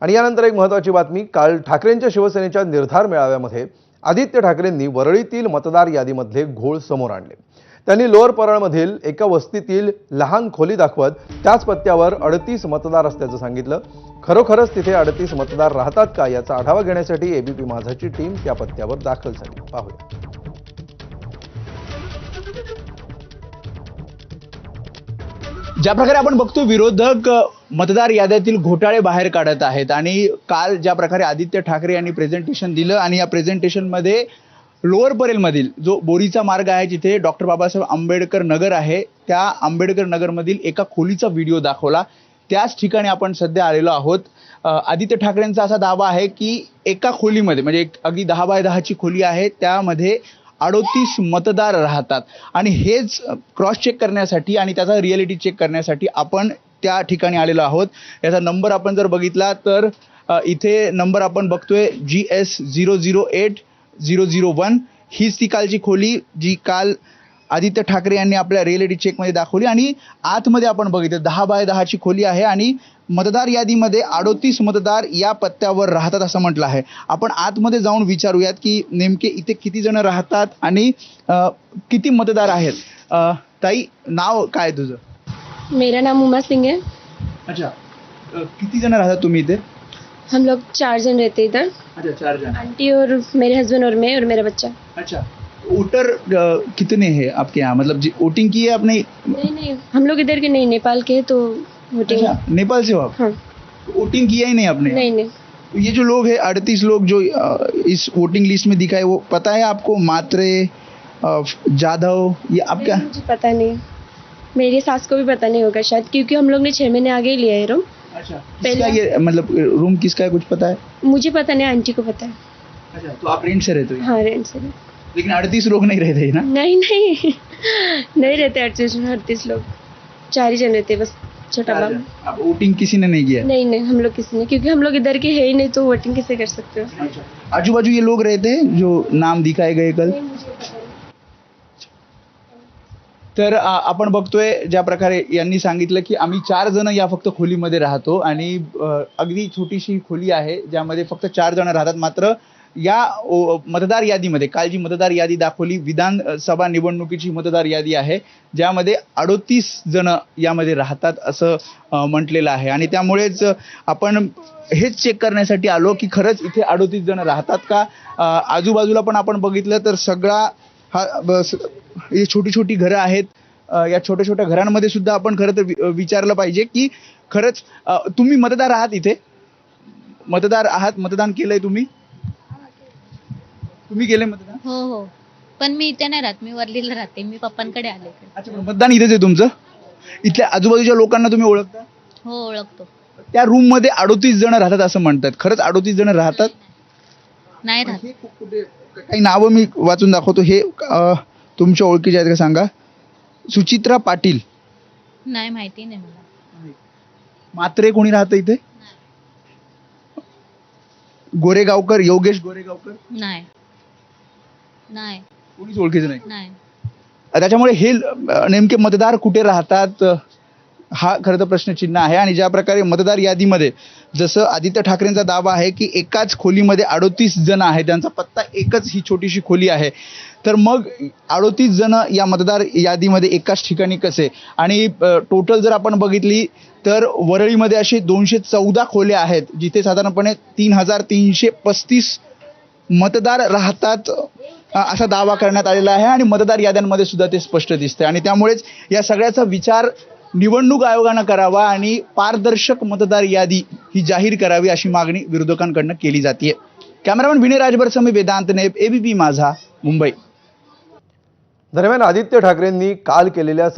आणि यानंतर एक महत्त्वाची बातमी काल ठाकरेंच्या शिवसेनेच्या निर्धार मेळाव्यामध्ये आदित्य ठाकरेंनी वरळीतील मतदार यादीमधले घोळ समोर आणले. त्यांनी लोअर परळमधील एका वस्तीतील लहान खोली दाखवत त्याच पत्त्यावर अडतीस मतदार असल्याचं सांगितलं. खरोखरच तिथे अडतीस मतदार राहतात का याचा आढावा घेण्यासाठी एबीपी माझाची टीम त्या पत्त्यावर दाखल झाली. पाहूया. ज्या प्रकारे आपण बघतो विरोधक मतदार याद्यातील घोटाळे बाहेर काढत आहेत. आणि काल ज्या प्रकारे आदित्य ठाकरे यांनी प्रेझेंटेशन दिलं आणि या प्रेझेंटेशनमध्ये लोअर परेलमधील जो बोरीचा मार्ग आहे जिथे डॉक्टर बाबासाहेब आंबेडकर नगर आहे त्या आंबेडकर नगरमधील एका खोलीचा व्हिडिओ दाखवला. त्याच ठिकाणी आपण सध्या आलेलो आहोत. आदित्य ठाकरेंचा असा दावा आहे की एका खोलीमध्ये म्हणजे एक अगदी दहा बाय दहाची खोली आहे त्यामध्ये अडोतीस मतदार राहतात. आणि हेच क्रॉस चेक करण्यासाठी आणि त्याचा रिअलिटी चेक करण्यासाठी आपण त्या ठिकाणी आलेलो आहोत. याचा नंबर आपण जर बघितला तर इथे नंबर आपण बघतोय G S zero zero eight zero zero one. हीच ती कालची खोली जी काल आदित्य ठाकरे यांनी आपल्या रिअलिटी चेकमध्ये दाखवली आणि आतमध्ये आपण बघितलं दहा बाय दहाची खोली आहे आणि मतदार यादीमध्ये अडोतीस मतदार या पत्त्यावर राहतात असं म्हटलं आहे. आपण आतमध्ये जाऊन विचारूयात की नेमके इथे किती जण राहतात आणि किती मतदार आहेत. ताई नाव काय तुझं? मेरा नाम उमा सिंह है। अच्छा किती जण राहतात तुम्ही इथे हम लोग चार जन रहते इधर। अच्छा चार जण आंटी और मेरे हस्बैंड और मैं और मेरा बच्चा। अच्छा वोटर कितने हैं आपके यहाँ? मतलब जी वोटिंग की है आपने? नहीं नहीं हम लोग इधर के नहीं नेपाल के हैं तो वोटिंग अच्छा नेपाल से हो आप? हाँ। वोटिंग किया ही नहीं आपने? नहीं नहीं। तो ये जो लोग हैं अड़तीस लोग जो इस वोटिंग लिस्ट में दिखाए वो पता है आपको? मात्रे जाधव ये आपका मुझे पता नहीं। मेरी सास को भी पता नहीं होगा शायद क्योंकि हम लोग ने छः महीने आगे ही लिया है रूम अच्छा। पहले- ये मतलब रूम किसका है कुछ पता है? मुझे पता नहीं आंटी को पता है। अच्छा तो आप रेंट से रहते हो? हाँ रेंट से। लेकिन अड़तीस लोग नहीं रहते हैं ना? नहीं नहीं। नहीं रहते अड़तीस अड़तीस लोग। चार ही जन रहते बस छोटा बाबू आप वोटिंग किसी ने नहीं किया? नहीं नहीं हम लोग किसी ने क्योंकि हम लोग इधर के है ही नहीं तो वोटिंग कैसे कर सकते हो? अच्छा। आजू बाजू ये लोग रहते हैं जो नाम दिखाए गए कल? तर आपण बघतोय ज्या प्रकारे यांनी सांगितलं की आम्ही चार जण या फक्त खोलीमध्ये राहतो आणि अगदी छोटीशी खोली आहे ज्यामध्ये फक्त चार जण राहतात. मात्र या ओ, मतदार यादीमध्ये काल जी मतदार यादी दाखवली. विधानसभा निवडणुकीची मतदार यादी आहे ज्यामध्ये अडोतीस जण यामध्ये राहतात असं म्हटलेलं आहे. आणि त्यामुळेच आपण हेच चेक करण्यासाठी आलो की खरंच इथे अडोतीस जण राहतात का? आजूबाजूला पण आपण बघितलं तर सगळा हा ही छोटी छोटी घरं आहेत. या छोट्या छोट्या घरांमध्ये सुद्धा आपण खरं तर विचारलं पाहिजे की खरंच तुम्ही मतदार आहात इथे? मतदार आहात? मतदान केलंय तुम्ही? तुम्ही केलंय मतदान? हो हो. पण मी इथे नाही राहत. मी वर्लीला राहते. मी पप्पांकडे आले. अच्छा पण मतदान इथेच आहे तुमचं? इथल्या आजूबाजूच्या लोकांना तुम्ही ओळखता? हो ओळखतो. त्या रूममध्ये अडोतीस जण राहतात असं म्हणतात. खरंच अडोतीस जण राहतात? नाही राहत. काही नावं मी वाचून दाखवतो. हे तुमच्या ओळखीचे आहेत का सांगा? सुचित्रा पाटील. नाही माहिती नाही मला. मात्रे कोणी राहतं इथे? गोरेगावकर योगेश गोरेगावकर? नाही. नाही. कोणीच ओळखीचं नाही? नाही. त्याच्यामुळे हे अ, नेमके मतदार कुठे राहतात? अ, हा खरं तर प्रश्नचिन्ह आहे आणि ज्या प्रकारे मतदार यादीमध्ये जसं आदित्य ठाकरेंचा दावा आहे की एकाच खोलीमध्ये अडोतीस जण आहेत त्यांचा पत्ता एकच ही छोटीशी खोली आहे. तर मग अडोतीस जण या मतदार यादीमध्ये एकाच ठिकाणी कसे? आणि टोटल जर आपण बघितली तर वरळीमध्ये असे दोनशे चौदा खोल्या आहेत जिथे साधारणपणे तीन हजार तीनशे पस्तीस मतदार राहतात असा दावा करण्यात आलेला आहे. आणि मतदार याद्यांमध्ये सुद्धा ते स्पष्ट दिसते आणि त्यामुळेच या सगळ्याचा विचार निवडणूक आयोगानं करावा आणि पारदर्शक मतदार यादी ही जाहीर करावी अशी मागणी विरोधकांकडनं केली जाते कॅमेरामॅन विनय राजभर समी वेदांत नेब एबीपी माझा मुंबई. दरम्यान आदित्य ठाकरेंनी काल केलेल्या